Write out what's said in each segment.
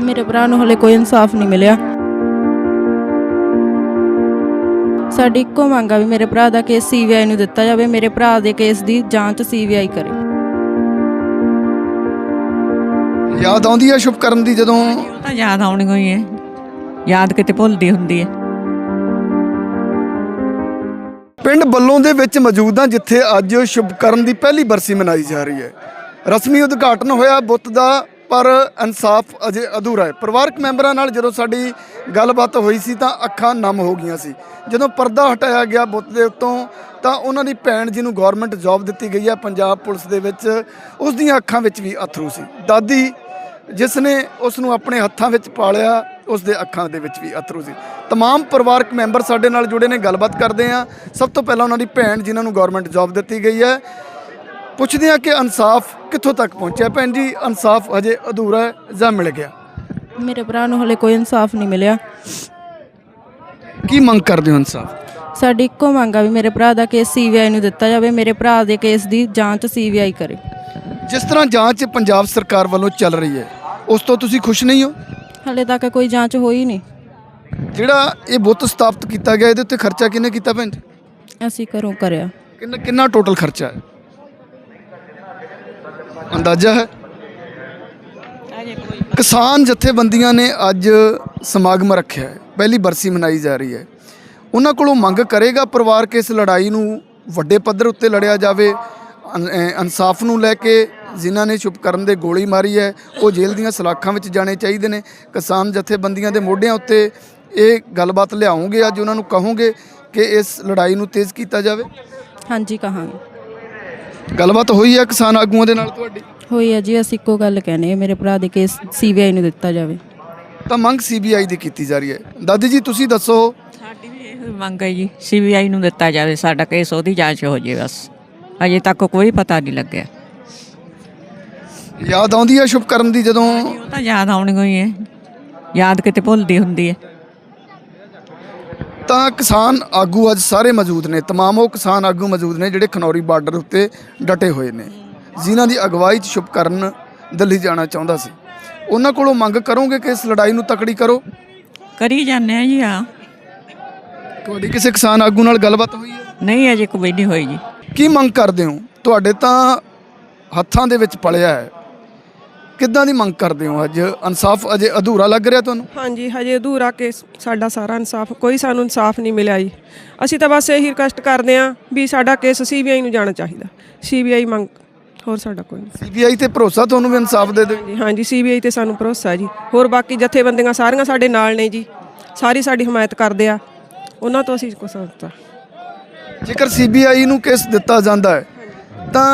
ਮੇਰੇ ਭਰਾ ਨੂੰ ਹਲੇ ਕੋਈ ਇਨਸਾਫ ਨਹੀਂ ਮਿਲਿਆ। ਸਾਡੀ ਇੱਕੋ ਮੰਗ ਆ ਵੀ ਮੇਰੇ ਭਰਾ ਦਾ ਕੇਸ ਸੀਬੀਆਈ ਨੂੰ ਦਿੱਤਾ ਜਾਵੇ ਮੇਰੇ ਭਰਾ ਦੇ ਕੇਸ ਦੀ ਜਾਂਚ ਸੀਬੀਆਈ ਕਰੇ। ਯਾਦ ਆਉਂਦੀ ਹੈ ਸ਼ੁਭਕਰਨ ਦੀ ਜਦੋਂ? ਤਾਂ ਯਾਦ ਆਉਣੀ ਹੋਈ ਹੈ ਯਾਦ ਕਿਤੇ ਭੁੱਲਦੀ ਹੁੰਦੀ ਹੈ ਪਿੰਡ ਬੱਲੋਂ ਦੇ ਵਿੱਚ ਮੌਜੂਦ ਹਾਂ ਜਿੱਥੇ ਅੱਜ ਸ਼ੁਭਕਰਨ ਦੀ ਪਹਿਲੀ ਬਰਸੀ ਮਨਾਈ ਜਾ ਰਹੀ ਹੈ ਰਸਮੀ ਉਦਘਾਟਨ ਹੋਇਆ ਬੁੱਤ ਦਾ ਪਰ ਇਨਸਾਫ ਅਜੇ ਅਧੂਰਾ ਹੈ ਪਰਿਵਾਰਕ ਮੈਂਬਰਾਂ ਨਾਲ ਜਦੋਂ ਸਾਡੀ ਗੱਲਬਾਤ ਹੋਈ ਸੀ ਤਾਂ ਅੱਖਾਂ ਨਮ ਹੋ ਗਈਆਂ ਸੀ ਜਦੋਂ ਪਰਦਾ ਹਟਾਇਆ ਗਿਆ ਬੁੱਤ ਦੇ ਉੱਤੋਂ ਤਾਂ ਉਹਨਾਂ ਦੀ ਭੈਣ ਜਿਹਨੂੰ ਗਵਰਨਮੈਂਟ ਜੌਬ ਦਿੱਤੀ ਗਈ ਹੈ ਪੰਜਾਬ ਪੁਲਿਸ ਦੇ ਵਿੱਚ ਉਸ ਦੀਆਂ ਅੱਖਾਂ ਵਿੱਚ ਵੀ ਅਥਰੂ ਸੀ ਦਾਦੀ ਜਿਸ ਨੇ ਉਸ ਨੂੰ ਆਪਣੇ ਹੱਥਾਂ ਵਿੱਚ ਪਾਲਿਆ ਉਸ ਦੇ ਅੱਖਾਂ ਦੇ ਵਿੱਚ ਵੀ ਅਥਰੂ ਸੀ तमाम ਪਰਿਵਾਰਕ ਮੈਂਬਰ ਸਾਡੇ ਨਾਲ ਜੁੜੇ ਨੇ ਗੱਲਬਾਤ ਕਰਦੇ ਆ ਸਭ ਤੋਂ ਪਹਿਲਾਂ ਉਹਨਾਂ ਦੀ ਭੈਣ ਜਿਨ੍ਹਾਂ ਨੂੰ ਗਵਰਨਮੈਂਟ ਜੌਬ ਦਿੱਤੀ ਗਈ ਹੈ ਪੁੱਛਦੇ ਆ ਕਿ ਇਨਸਾਫ ਕਿੱਥੋਂ ਤੱਕ ਪਹੁੰਚਿਆ? ਭੈਣ ਜੀ ਇਨਸਾਫ ਅਜੇ ਅਧੂਰਾ ਹੈ ਜਾਂ ਮਿਲ ਗਿਆ? ਮੇਰੇ ਭਰਾ ਨੂੰ ਹਲੇ ਕੋਈ ਇਨਸਾਫ ਨਹੀਂ ਮਿਲਿਆ। ਕੀ ਮੰਗ ਕਰਦੇ ਹੋ ਇਨਸਾਫ? ਸਾਡੀ ਇੱਕੋ ਮੰਗ ਆ ਵੀ ਮੇਰੇ ਭਰਾ ਦਾ ਕੇਸ ਸੀਬੀਆਈ ਨੂੰ ਦਿੱਤਾ ਜਾਵੇ ਮੇਰੇ ਭਰਾ ਦੇ ਕੇਸ ਦੀ ਜਾਂਚ ਸੀਬੀਆਈ ਕਰੇ। ਜਿਸ ਤਰ੍ਹਾਂ ਜਾਂਚ ਪੰਜਾਬ ਸਰਕਾਰ ਵੱਲੋਂ ਚੱਲ ਰਹੀ ਹੈ ਉਸ ਤੋਂ ਤੁਸੀਂ ਖੁਸ਼ ਨਹੀਂ ਹੋ? ਹਲੇ ਤੱਕ ਕੋਈ ਜਾਂਚ ਹੋਈ ਨਹੀਂ। ਜਿਹੜਾ ਇਹ ਬੁੱਤ ਸਥਾਪਿਤ ਕੀਤਾ ਗਿਆ ਇਹਦੇ ਉੱਤੇ ਖਰਚਾ ਕਿਹਨੇ ਕੀਤਾ ਭੈਣ ਜੀ? ਅਸੀਂ ਘਰੋਂ ਕਰਿਆ। ਕਿੰਨਾ ਕਿੰਨਾ ਟੋਟਲ ਖਰਚਾ ਹੈ? ਅੰਦਾਜ਼ਾ ਹੈ? ਕਿਸਾਨ ਜਥੇਬੰਦੀਆਂ ਨੇ ਅੱਜ ਸਮਾਗਮ ਰੱਖਿਆ ਹੈ। ਪਹਿਲੀ ਬਰਸੀ ਮਨਾਈ ਜਾ ਰਹੀ ਹੈ। ਉਹਨਾਂ ਕੋਲੋਂ ਮੰਗ ਕਰੇਗਾ ਪਰਿਵਾਰ ਕਿ ਇਸ ਲੜਾਈ ਨੂੰ ਵੱਡੇ ਪੱਧਰ ਉੱਤੇ ਲੜਿਆ ਜਾਵੇ। ਇਨਸਾਫ ਨੂੰ ਲੈ ਕੇ ਜਿਨ੍ਹਾਂ ਨੇ ਸ਼ੁਭਕਰਨ ਦੇ ਗੋਲੀ ਮਾਰੀ ਹੈ, ਉਹ ਜੇਲ੍ਹ ਦੀਆਂ ਸਲਾਖਾਂ ਵਿੱਚ ਜਾਣੇ ਚਾਹੀਦੇ ਨੇ। ਕਿਸਾਨ ਜਥੇਬੰਦੀਆਂ ਦੇ ਮੋਢਿਆਂ ਉੱਤੇ ਇਹ ਗੱਲਬਾਤ ਲਿਆਉਂਗੇ, ਅੱਜ ਉਹਨਾਂ ਨੂੰ ਕਹੋਗੇ ਕਿ ਇਸ ਲੜਾਈ ਨੂੰ ਤੇਜ਼ ਕੀਤਾ ਜਾਵੇ। ਹਾਂਜੀ, ਕਹਾਂਗੇ। ਗੱਲਬਾਤ ਹੋਈ ਹੈ ਕਿਸਾਨ ਆਗੂਆਂ ਦੇ ਨਾਲ ਤੁਹਾਡੀ? ਹੋਈ ਹੈ ਜੀ ਅਸੀਂ ਇੱਕੋ ਗੱਲ ਕਹਿੰਦੇ ਹਾਂ ਮੇਰੇ ਭਰਾ ਦੇ ਕੇਸ ਸੀਬੀਆਈ ਨੂੰ ਦਿੱਤਾ ਜਾਵੇ। ਤਾਂ ਮੰਗ ਸੀਬੀਆਈ ਦੀ ਕੀਤੀ ਜਾ ਰਹੀ ਹੈ। ਦਾਦੀ ਜੀ ਤੁਸੀਂ ਦੱਸੋ। ਸਾਡੀ ਵੀ ਇਹ ਮੰਗ ਹੈ ਜੀ ਸੀਬੀਆਈ ਨੂੰ ਦਿੱਤਾ ਜਾਵੇ ਸਾਡਾ ਕੇਸ ਉਹਦੀ ਜਾਂਚ ਹੋ ਜੇ ਬਸ। ਅਜੇ ਤੱਕ ਕੋਈ ਪਤਾ ਨਹੀਂ ਲੱਗਿਆ। ਯਾਦ ਆਉਂਦੀ ਹੈ ਸ਼ੁਭਕਰਨ ਦੀ ਜਦੋਂ? ਉਹ ਤਾਂ ਯਾਦ ਆਉਣੀ ਹੋਈ ਹੈ। ਯਾਦ ਕਿਤੇ ਭੁੱਲਦੀ ਹੁੰਦੀ ਹੈ। ਤਾਂ ਕਿਸਾਨ ਆਗੂ ਅੱਜ ਸਾਰੇ ਮੌਜੂਦ ਨੇ तमाम ਉਹ ਕਿਸਾਨ ਆਗੂ ਮੌਜੂਦ ਨੇ ਜਿਹੜੇ ਖਨੌਰੀ ਬਾਰਡਰ ਉੱਤੇ ਡਟੇ ਹੋਏ ਨੇ ਜਿਨ੍ਹਾਂ ਦੀ ਅਗਵਾਈ 'ਚ ਸ਼ੁਭਕਰਨ ਦਿੱਲੀ ਜਾਣਾ ਚਾਹੁੰਦਾ ਸੀ ਉਹਨਾਂ ਕੋਲੋਂ ਮੰਗ ਕਰੋਗੇ ਕਿ ਇਸ ਲੜਾਈ ਨੂੰ ਤਕੜੀ ਕਰੋ ਕਰੀ ਜਾਂਦੇ ਆ ਜੀ ਆ ਤੁਹਾਡੀ ਕਿਸੇ ਕਿਸਾਨ ਆਗੂ ਨਾਲ ਗੱਲਬਾਤ ਹੋਈ ਹੈ ਨਹੀਂ ਅਜੇ ਕੋਈ ਨਹੀਂ ਹੋਈ ਜੀ ਕੀ ਮੰਗ ਕਰਦੇ ਹੋ ਤੁਹਾਡੇ ਤਾਂ ਹੱਥਾਂ ਦੇ ਵਿੱਚ ਪਲਿਆ ਹੈ ਕਿੱਦਾਂ ਦੀ ਮੰਗ ਕਰਦੇ ਹੋ ਅੱਜ? ਇਨਸਾਫ ਅਜੇ ਅਧੂਰਾ ਲੱਗ ਰਿਹਾ ਤੁਹਾਨੂੰ? ਹਾਂਜੀ ਹਜੇ ਅਧੂਰਾ ਕੇਸ ਸਾਡਾ ਸਾਰਾ ਇਨਸਾਫ ਕੋਈ ਸਾਨੂੰ ਇਨਸਾਫ ਨਹੀਂ ਮਿਲਿਆ ਜੀ। ਅਸੀਂ ਤਾਂ ਬਸ ਇਹੀ ਰਿਕਵੈਸਟ ਕਰਦੇ ਹਾਂ ਵੀ ਸਾਡਾ ਕੇਸ ਸੀਬੀਆਈ ਨੂੰ ਜਾਣਾ ਚਾਹੀਦਾ। ਸੀਬੀਆਈ ਮੰਗ ਹੋਰ ਸਾਡਾ ਕੋਈ ਨਹੀਂ। ਸੀਬੀਆਈ ਤੇ ਭਰੋਸਾ ਤੁਹਾਨੂੰ ਵੀ ਇਨਸਾਫ ਦੇ ਦੇ ਹਾਂਜੀ ਸੀਬੀਆਈ ਤੇ ਸਾਨੂੰ ਭਰੋਸਾ ਜੀ। ਹੋਰ ਬਾਕੀ ਜਥੇਬੰਦੀਆਂ ਸਾਰੀਆਂ ਸਾਡੇ ਨਾਲ ਨੇ ਜੀ। ਸਾਰੀ ਸਾਡੀ ਹਮਾਇਤ ਕਰਦੇ ਆ। ਉਹਨਾਂ ਤੋਂ ਅਸੀਂ ਕੁਛ ਹੁੰਦਾ ਜੇਕਰ ਸੀਬੀਆਈ ਨੂੰ ਕੇਸ ਦਿੱਤਾ ਜਾਂਦਾ ਹੈ ਤਾਂ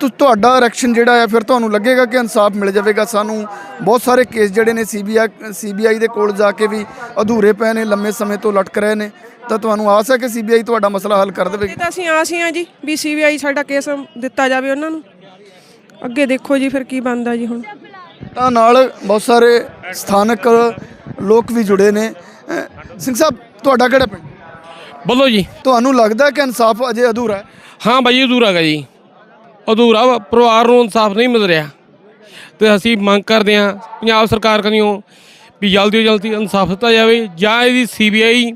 ਤੁ- ਤੁਹਾਡਾ ਰਿਐਕਸ਼ਨ ਜਿਹੜਾ ਹੈ ਫਿਰ ਤੁਹਾਨੂੰ ਲੱਗੇਗਾ ਕਿ ਇਨਸਾਫ ਮਿਲ ਜਾਵੇਗਾ। ਸਾਨੂੰ ਬਹੁਤ ਸਾਰੇ ਕੇਸ ਜਿਹੜੇ ਨੇ ਸੀਬੀਆਈ ਸੀਬੀਆਈ ਦੇ ਕੋਲ ਜਾ ਕੇ ਵੀ ਅਧੂਰੇ ਪਏ ਨੇ ਲੰਮੇ ਸਮੇਂ ਤੋਂ ਲਟਕ ਰਹੇ ਨੇ। ਤਾਂ ਤੁਹਾਨੂੰ ਆਸ ਹੈ ਕਿ ਸੀਬੀਆਈ ਤੁਹਾਡਾ ਮਸਲਾ ਹੱਲ ਕਰ ਦੇਵੇਗੀ? ਇਹ ਤਾਂ ਅਸੀਂ ਆਸ ਹੀ ਆ ਜੀ ਵੀ ਸੀਬੀਆਈ ਸਾਡਾ ਕੇਸ ਦਿੱਤਾ ਜਾਵੇ ਉਹਨਾਂ ਨੂੰ। ਅੱਗੇ ਦੇਖੋ ਜੀ ਫਿਰ ਕੀ ਬਣਦਾ ਜੀ ਹੁਣ। ਤਾਂ ਨਾਲ ਬਹੁਤ ਸਾਰੇ ਸਥਾਨਕ ਲੋਕ ਵੀ ਜੁੜੇ ਨੇ। ਅਹ ਸਿੰਘ ਸਾਹਿਬ ਤੁਹਾਡਾ ਕਿਹੜਾ ਪਿੰਡ? ਬੋਲੋ ਜੀ। ਤੁਹਾਨੂੰ ਲੱਗਦਾ ਕਿ ਇਨਸਾਫ ਅਜੇ ਅਧੂਰਾ ਹੈ? ਹਾਂ ਬਾਈ ਅਧੂਰਾ ਗਾ ਜੀ। ਅਧੂਰਾ ਵਾ, ਪਰਿਵਾਰ ਨੂੰ ਇਨਸਾਫ ਨਹੀਂ ਮਿਲ ਰਿਹਾ। ਤੇ ਅਸੀਂ ਮੰਗ ਕਰਦੇ ਹਾਂ ਪੰਜਾਬ ਸਰਕਾਰ ਕਨੀਓ ਵੀ ਜਲਦੀ ਤੋਂ ਜਲਦੀ ਇਨਸਾਫ ਦਿੱਤਾ ਜਾਵੇ ਜਾਂ ਇਹਦੀ ਸੀਬੀਆਈ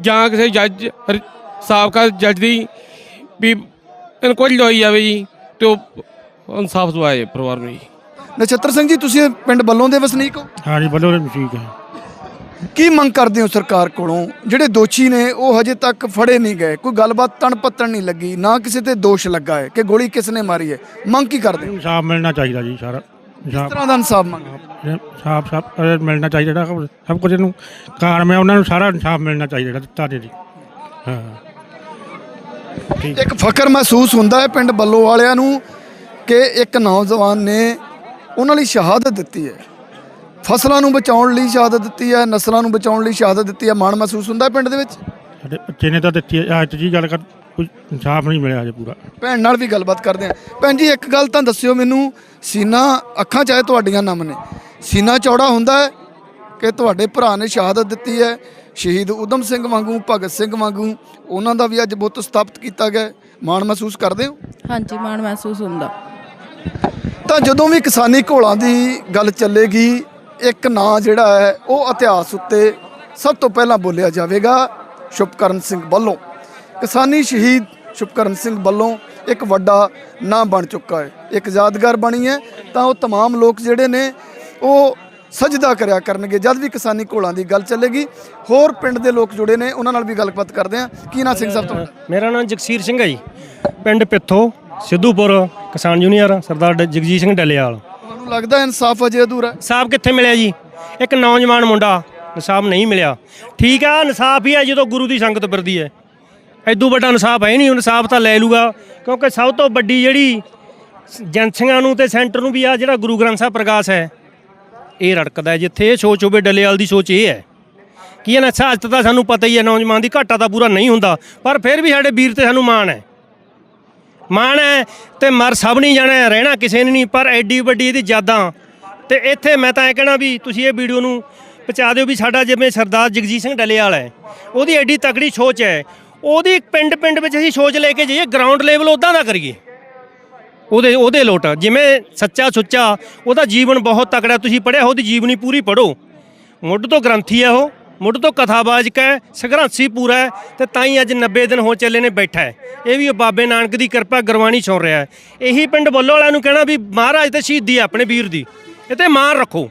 ਜਾਂ ਕਿਸੇ ਜੱਜ ਸਾਬਕਾ ਜੱਜ ਦੀ ਵੀ ਇਨਕੁਆਇਰੀ ਲਵਾਈ ਜਾਵੇ ਜੀ ਤੇ ਉਹ ਇਨਸਾਫ ਦਵਾਏ ਪਰਿਵਾਰ ਨੂੰ ਜੀ। ਨਛੱਤਰ ਸਿੰਘ ਜੀ ਤੁਸੀਂ ਪਿੰਡ ਬੱਲੋਂ ਦੇ ਵਸਨੀਕ ਹੋ? ਹਾਂਜੀ ਬੋਲੋ ਠੀਕ ਹੈ। ਕੀ ਮੰਗ ਕਰਦੇ ਹੋ ਸਰਕਾਰ ਕੋਲੋਂ? ਜਿਹੜੇ ਦੋਸ਼ੀ ਨੇ ਉਹ ਹਜੇ ਤੱਕ ਫੜੇ ਨਹੀਂ ਗਏ। ਕੋਈ ਗੱਲਬਾਤ ਤਣ ਪੱਤਣ ਨਹੀਂ ਲੱਗੀ ਨਾ ਕਿਸੇ ਤੇ ਦੋਸ਼ ਲੱਗਾ ਹੈ ਕਿ ਗੋਲੀ ਕਿਸ ਨੇ ਮਾਰੀ ਹੈ। ਮੰਗ ਕੀ ਕਰਦੇ ਹੋ? ਕਿਸ ਇਨਸਾਫ ਮਿਲਣਾ ਚਾਹੀਦਾ ਜੀ ਸਾਰਾ। ਇਨਸਾਫ ਤਰ੍ਹਾਂ ਦਾ ਇਨਸਾਫ ਮੰਗ ਸਾਫ਼ ਸਾਫ਼ ਮਿਲਣਾ ਚਾਹੀਦਾ ਜਿਹੜਾ ਸਭ ਕੁਝ ਨੂੰ ਕਾਰਨ ਮੈਂ ਉਹਨਾਂ ਨੂੰ ਸਾਰਾ ਇਨਸਾਫ ਮਿਲਣਾ ਚਾਹੀਦਾ ਜਿਹੜਾ ਦਿੱਤਾ ਜੀ ਹਾਂ। ਇੱਕ ਫਖਰ ਮਹਿਸੂਸ ਹੁੰਦਾ ਹੈ ਪਿੰਡ ਬੱਲੋ ਵਾਲਿਆਂ ਨੂੰ ਕਿ ਇੱਕ ਨੌਜਵਾਨ ਨੇ ਉਹਨਾਂ ਲਈ ਸ਼ਹਾਦਤ ਦਿੱਤੀ ਹੈ। ਫਸਲਾਂ ਨੂੰ ਬਚਾਉਣ ਲਈ ਸ਼ਹਾਦਤ ਦਿੱਤੀ ਹੈ ਨਸਲਾਂ ਨੂੰ ਬਚਾਉਣ ਲਈ ਸ਼ਹਾਦਤ ਦਿੱਤੀ ਹੈ ਮਾਣ ਮਹਿਸੂਸ ਹੁੰਦਾ ਹੈ ਪਿੰਡ ਦੇ ਵਿੱਚ? ਸਾਡੇ ਬੱਚੇ ਨੇ ਤਾਂ ਦਿੱਤੀ ਹੈ ਅੱਜ ਜੀ ਗੱਲ ਕਰ ਕੋਈ ਇਨਸਾਫ ਨਹੀਂ ਮਿਲਿਆ ਅਜੇ ਪੂਰਾ। ਭੈਣ ਨਾਲ ਵੀ ਗੱਲਬਾਤ ਕਰਦੇ ਆ ਭੈਣ ਜੀ ਇੱਕ ਗੱਲ ਤਾਂ ਦੱਸਿਓ ਮੈਨੂੰ ਸੀਨਾ ਅੱਖਾਂ ਚਾਹੇ ਤੁਹਾਡੀਆਂ ਨਮ ਨੇ ਸੀਨਾ ਚੌੜਾ ਹੁੰਦਾ ਹੈ ਕਿ ਤੁਹਾਡੇ ਭਰਾ ਨੇ ਸ਼ਹਾਦਤ ਦਿੱਤੀ ਹੈ? ਸ਼ਹੀਦ ਉਦਮ ਸਿੰਘ ਵਾਂਗੂ ਭਗਤ ਸਿੰਘ ਵਾਂਗੂ ਉਹਨਾਂ ਦਾ ਵੀ ਅੱਜ ਬੁੱਤ ਸਥਾਪਿਤ ਕੀਤਾ ਗਿਆ। ਮਾਣ ਮਹਿਸੂਸ ਕਰਦੇ ਹੋ? ਹਾਂਜੀ ਮਾਣ ਮਹਿਸੂਸ ਹੁੰਦਾ। ਤਾਂ ਜਦੋਂ ਵੀ ਕਿਸਾਨੀ ਘੋਲਾਂ ਦੀ ਗੱਲ ਚੱਲੇਗੀ ਇੱਕ ਨਾਂ ਜਿਹੜਾ ਹੈ ਉਹ ਇਤਿਹਾਸ ਉੱਤੇ ਸਭ ਤੋਂ ਪਹਿਲਾਂ ਬੋਲਿਆ ਜਾਵੇਗਾ ਸ਼ੁਭਕਰਨ ਸਿੰਘ ਵੱਲੋਂ ਕਿਸਾਨੀ ਸ਼ਹੀਦ ਸ਼ੁਭਕਰਨ ਸਿੰਘ ਵੱਲੋਂ ਇੱਕ ਵੱਡਾ ਨਾਂ ਬਣ ਚੁੱਕਾ ਹੈ ਇੱਕ ਯਾਦਗਾਰ ਬਣੀ ਹੈ ਤਾਂ ਉਹ तमाम ਲੋਕ ਜਿਹੜੇ ਨੇ ਉਹ ਸਜਦਾ ਕਰਿਆ ਕਰਨਗੇ ਜਦ ਵੀ ਕਿਸਾਨੀ ਘੋਲਾਂ ਦੀ ਗੱਲ ਚੱਲੇਗੀ ਹੋਰ ਪਿੰਡ ਦੇ ਲੋਕ ਜੁੜੇ ਨੇ ਉਹਨਾਂ ਨਾਲ ਵੀ ਗੱਲਬਾਤ ਕਰਦੇ ਹਾਂ ਕੀ ਨਾਂ ਸਿੰਘ ਸਾਹਿਬ ਤੁਹਾਡਾ ਮੇਰਾ ਨਾਮ ਜਗਸੀਰ ਸਿੰਘ ਹੈ ਜੀ ਪਿੰਡ ਪਿੱਥੋ ਸਿੱਧੂਪੁਰ ਕਿਸਾਨ ਜੂਨੀਅਰ ਸਰਦਾਰ ਡ- ਜਗਜੀਤ ਸਿੰਘ ਡੱਲੇਵਾਲ ਤੁਹਾਨੂੰ ਲੱਗਦਾ ਇਨਸਾਫ ਅਜੇ ਅਧੂਰਾ ਹੈ? ਇਨਸਾਫ ਕਿੱਥੇ ਮਿਲਿਆ ਜੀ? ਇੱਕ ਨੌਜਵਾਨ ਮੁੰਡਾ, ਇਨਸਾਫ ਨਹੀਂ ਮਿਲਿਆ। ਠੀਕ ਆ, ਇਨਸਾਫ ਹੀ ਹੈ ਜਦੋਂ ਗੁਰੂ ਦੀ ਸੰਗਤ ਵਰਦੀ ਹੈ। ਐਦੂ ਵੱਡਾ ਇਨਸਾਫ ਹੈ ਨਹੀਂ, ਇਨਸਾਫ ਤਾਂ ਲੈ ਲੂਗਾ। ਕਿਉਂਕਿ ਸਭ ਤੋਂ ਵੱਡੀ ਜਿਹੜੀ ਏਜੰਸੀਆਂ ਨੂੰ ਤੇ ਸੈਂਟਰ ਨੂੰ ਵੀ ਆ ਜਿਹੜਾ ਗੁਰੂ ਗ੍ਰੰਥ ਸਾਹਿਬ ਪ੍ਰਕਾਸ਼ ਹੈ, ਇਹ ਰੜਕਦਾ ਜਿੱਥੇ। ਇਹ ਸੋਚ ਹੋਵੇ, ਡੱਲੇਵਾਲ ਦੀ ਸੋਚ ਇਹ ਹੈ। ਕੀ ਹੈ ਨਾ ਸਾਜਤ ਤਾਂ ਸਾਨੂੰ ਪਤਾ ਹੀ ਹੈ, ਨੌਜਵਾਨ ਦੀ ਘਾਟਾ ਤਾਂ ਪੂਰਾ ਨਹੀਂ ਹੁੰਦਾ, ਪਰ ਫਿਰ ਵੀ ਸਾਡੇ ਵੀਰ ਤੇ ਸਾਨੂੰ ਮਾਣ ਹੈ। ਮਾਣ ਹੈ ਤੇ ਮਰ ਸਭ ਨਹੀਂ ਜਾਣਾ ਰਹਿਣਾ ਕਿਸੇ ਨੇ ਨਹੀਂ, ਪਰ ਐਡੀ ਵੱਡੀ ਇਹਦੀ ਯਾਦਾਂ। ਤੇ ਇੱਥੇ ਮੈਂ ਤਾਂ ਇਹ ਕਹਿਣਾ ਵੀ ਤੁਸੀਂ ਇਹ ਵੀਡੀਓ ਨੂੰ ਪਹੁੰਚਾ ਦਿਓ ਵੀ ਸਾਡਾ ਜਿਵੇਂ ਸਰਦਾਰ ਜਗਜੀਤ ਸਿੰਘ ਡੱਲੇਵਾਲ ਹੈ, ਉਹਦੀ ਐਡੀ ਤਕੜੀ ਸੋਚ ਹੈ। ਉਹਦੀ ਪਿੰਡ ਪਿੰਡ ਵਿੱਚ ਅਸੀਂ ਸੋਚ ਲੈ ਕੇ ਜਾਈਏ ਗਰਾਊਂਡ ਲੈਵਲ ਉਦਾਂ ਦਾ ਕਰੀਏ। ਉਹਦੇ ਉਹਦੇ ਲੋਟ ਜਿਵੇਂ ਸੱਚਾ ਸੁੱਚਾ, ਉਹਦਾ ਜੀਵਨ ਬਹੁਤ ਤਕੜਾ ਤੁਸੀਂ ਪੜਿਆ ਉਹਦੀ ਜੀਵਨੀ ਪੂਰੀ ਪੜੋ ਮੁੱਢ ਤੋਂ ਗ੍ਰੰਥੀ ਹੈ ਉਹ। ਮੁੱਢ ਤੋਂ ਕਥਾਵਾਚਕ ਹੈ ਸੰਘਰਸ਼ੀ ਪੂਰਾ ਹੈ ਤੇ ਤਾਂ ਹੀ ਅੱਜ 90 ਦਿਨ ਹੋ ਚੱਲੇ ਨੇ ਬੈਠਾ ਹੈ। ਇਹ ਵੀ ਉਹ ਬਾਬੇ ਨਾਨਕ ਦੀ ਕਿਰਪਾ ਗੁਰਬਾਣੀ ਸੁਣ ਰਿਹਾ ਹੈ। ਇਹੀ ਪਿੰਡ ਬੱਲੋ ਵਾਲਿਆਂ ਨੂੰ ਕਹਿਣਾ ਵੀ ਮਹਾਰਾਜ ਤੇ ਸ਼ਹੀਦੀ ਹੈ ਆਪਣੇ ਵੀਰ ਦੀ। ਇਹ ਤੇ ਮਾਣ ਰੱਖੋ।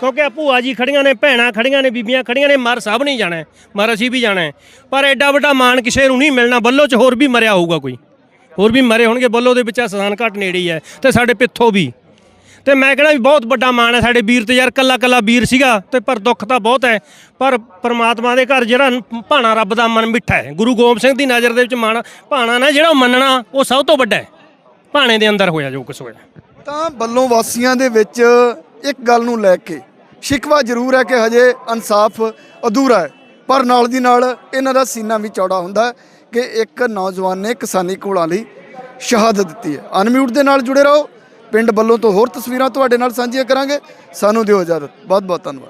ਕਿਉਂਕਿ ਭੂਆ ਜੀ ਖੜੀਆਂ ਨੇ, ਭੈਣਾਂ ਖੜੀਆਂ ਨੇ, ਬੀਬੀਆਂ ਖੜੀਆਂ ਨੇ, ਮਰ ਸਭ ਨਹੀਂ ਜਾਣਾ ਮਰ ਅਸੀਂ ਵੀ ਜਾਣਾ ਪਰ ਐਡਾ ਵੱਡਾ ਮਾਣ ਕਿਸੇ ਨੂੰ ਨਹੀਂ ਮਿਲਣਾ। ਬੱਲੋ 'ਚ ਹੋਰ ਵੀ ਮਰਿਆ ਹੋਊਗਾ ਕੋਈ। ਹੋਰ ਵੀ ਮਰੇ ਹੋਣਗੇ। ਬੱਲੋ ਦੇ ਵਿੱਚ ਆ ਸਥਾਨ ਘਾਟ ਨੇੜੇ ਹੀ ਹੈ ਤੇ ਸਾਡੇ ਪਿੱਥੋਂ ਵੀ। ਤੇ ਮੈਂ ਕਹਿੰਦਾ ਵੀ ਬਹੁਤ ਵੱਡਾ ਮਾਣ ਹੈ, ਸਾਡੇ ਵੀਰ ਤੇ ਯਾਰ ਕੱਲਾ ਕੱਲਾ ਵੀਰ ਸੀਗਾ ਤੇ ਪਰ ਦੁੱਖ ਤਾਂ ਬਹੁਤ ਹੈ। ਪਰ ਪ੍ਰਮਾਤਮਾ ਦੇ ਘਰ ਜਿਹੜਾ ਭਾਣਾ ਰੱਬ ਦਾ ਮਨ ਮਿੱਠਾ ਹੈ। ਗੁਰੂ ਗੋਬਿੰਦ ਸਿੰਘ ਦੀ ਨਜ਼ਰ ਦੇ ਵਿੱਚ ਮਾਣ, ਭਾਣਾ ਨਾ ਜਿਹੜਾ ਮੰਨਣਾ, ਉਹ ਸਭ ਤੋਂ ਵੱਡਾ ਹੈ। ਭਾਣੇ ਦੇ ਅੰਦਰ ਹੋਇਆ ਜੋ ਕੁਝ ਹੋਇਆ। ਤਾਂ ਬੱਲੋਂ ਵਾਸੀਆਂ ਦੇ ਵਿੱਚ ਇੱਕ ਗੱਲ ਨੂੰ ਲੈ ਕੇ ਸ਼ਿਕਵਾ ਜ਼ਰੂਰ ਹੈ ਕਿ ਹਜੇ ਇਨਸਾਫ ਅਧੂਰਾ ਹੈ। ਪਰ ਨਾਲ ਦੀ ਨਾਲ ਇਹਨਾਂ ਦਾ ਸੀਨਾ ਵੀ ਚੌੜਾ ਹੁੰਦਾ ਹੈ ਕਿ ਇੱਕ ਨੌਜਵਾਨ ਨੇ ਕਿਸਾਨੀ ਘੋਲਾਂ ਲਈ ਸ਼ਹਾਦਤ ਦਿੱਤੀ ਹੈ। ਅਨਮਿਊਟ ਦੇ ਨਾਲ ਜੁੜੇ ਰਹੋ। ਪਿੰਡ ਵੱਲੋਂ ਤੋਂ ਹੋਰ ਤਸਵੀਰਾਂ ਤੁਹਾਡੇ ਨਾਲ ਸਾਂਝੀਆਂ ਕਰਾਂਗੇ। ਸਾਨੂੰ ਦਿਓ ਇਜਾਜ਼ਤ। ਬਹੁਤ ਬਹੁਤ ਧੰਨਵਾਦ।